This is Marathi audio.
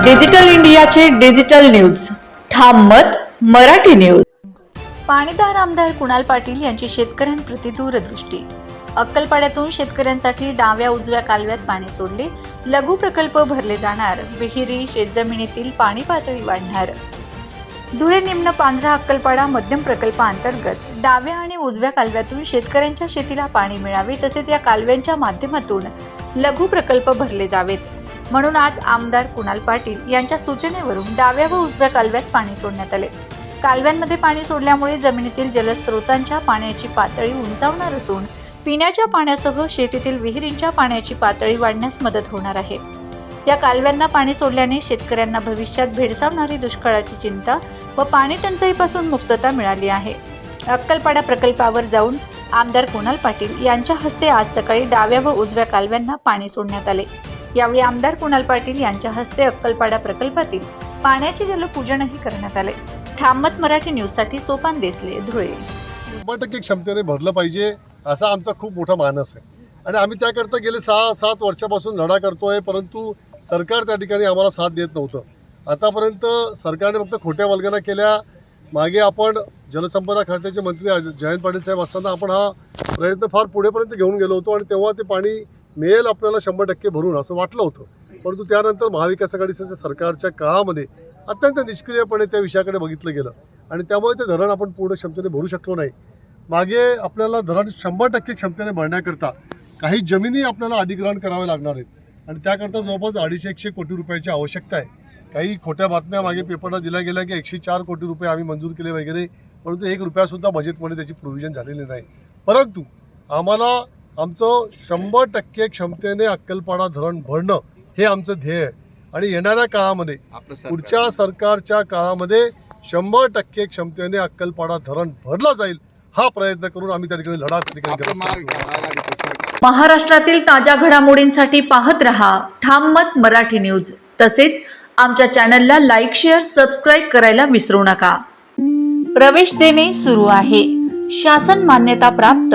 डिजिटल इंडियाचे डिजिटल न्यूज. ठाम मत मराठी न्यूज. पाणीदार आमदार कुणाल पाटील यांची शेतकऱ्यांप्रती दूरदृष्टी. अक्कलपाड्यातून शेतकऱ्यांसाठी डाव्या उजव्या कालव्यात पाणी सोडले. लघु प्रकल्प भरले जाणार. विहिरी शेतजमिनीतील पाणी पातळी वाढणार. धुळे निम्न पांझरा अक्कलपाडा मध्यम प्रकल्पाअंतर्गत डाव्या आणि उजव्या कालव्यातून शेतकऱ्यांच्या शेतीला पाणी मिळावे तसेच या कालव्यांच्या माध्यमातून लघु प्रकल्प भरले जावेत. म्हणून आज आमदार कुणाल पाटील यांच्या सूचनेवरून डाव्या व उजव्या कालव्यात पाणी सोडण्यात आले. कालव्यांमध्ये पाणी सोडल्यामुळे जमिनीतील जलस्रोतांच्या पाण्याची पातळी उंचावणार असून पिण्याच्या पाण्यासह शेतीतील विहिरींच्या पाण्याची पातळी वाढण्यास मदत होणार आहे. या कालव्यांना पाणी सोडल्याने शेतकऱ्यांना भविष्यात भेडसावणारी दुष्काळाची चिंता व पाणी टंचाईपासून मुक्तता मिळाली आहे. अक्कलपाडा प्रकल्पावर जाऊन आमदार कुणाल पाटील यांच्या हस्ते आज सकाळी डाव्या व उजव्या कालव्यांना पाणी सोडण्यात आले. यावेळी आमदार कुणाल पाटील यांच्या हस्ते अक्कलपाडा प्रकल्पातील पाण्याचे जलपूजनही करण्यात आले. ठामत मराठी न्यूजसाठी सोपान देसले धुळे. शंभर टक्के क्षमतेने भरलं पाहिजे असा आमचा खूप मोठा मानस आहे. आणि आम्ही त्याकरता गेले सहा सात वर्षापासून लढा करतोय परंतु सरकार त्या ठिकाणी आम्हाला साथ देत नव्हतं. आतापर्यंत सरकारने फक्त खोट्या वल्गना केल्या. मागे आपण जलसंपदा खात्याचे मंत्री जयंत पाटील साहेब असताना आपण हा प्रयत्न फार पुढेपर्यंत घेऊन गेलो होतो आणि तेव्हा ते पाणी मिळेल आपल्याला शंभर टक्के भरून असं वाटलं होतं. परंतु त्यानंतर महाविकास आघाडीच्या सरकारच्या काळामध्ये अत्यंत निष्क्रियपणे त्या विषयाकडे बघितलं गेलं. आणि त्यामुळे ते धरण आपण पूर्ण क्षमतेने भरू शकलो नाही. मागे आपल्याला धरण शंभर टक्के क्षमतेने भरण्याकरता काही जमिनी आपल्याला अधिग्रहण करावे लागणार आहेत. आणि त्याकरता जवळपास अडीचशे एकशे कोटी रुपयाची आवश्यकता आहे. काही खोट्या बातम्या मागे पेपरला दिल्या गेल्या की एकशे चार कोटी रुपये आम्ही मंजूर केले वगैरे. परंतु एक रुपयासुद्धा बजेटमध्ये त्याची प्रोव्हिजन झालेली नाही. परंतु आम्हाला आमचं शंभर टक्के क्षमतेने अक्कलपाडा धरण भरणं हे आमचं ध्येय आहे. आणि येणाऱ्या काळामध्ये पुढच्या सरकारच्या काळामध्ये शंभर टक्के क्षमतेने अक्कलपाडा धरण भरलं जाईल हा प्रयत्न करून आम्ही त्या ठिकाणी लढा त्या ठिकाणी. महाराष्ट्रातील ताज्या घडामोडींसाठी पाहत रहा ठाम मत मराठी न्यूज. तसेच आमच्या चॅनलला लाईक शेअर सबस्क्राईब करायला विसरू नका. प्रवेश देणे सुरू आहे. शासन मान्यता प्राप्त.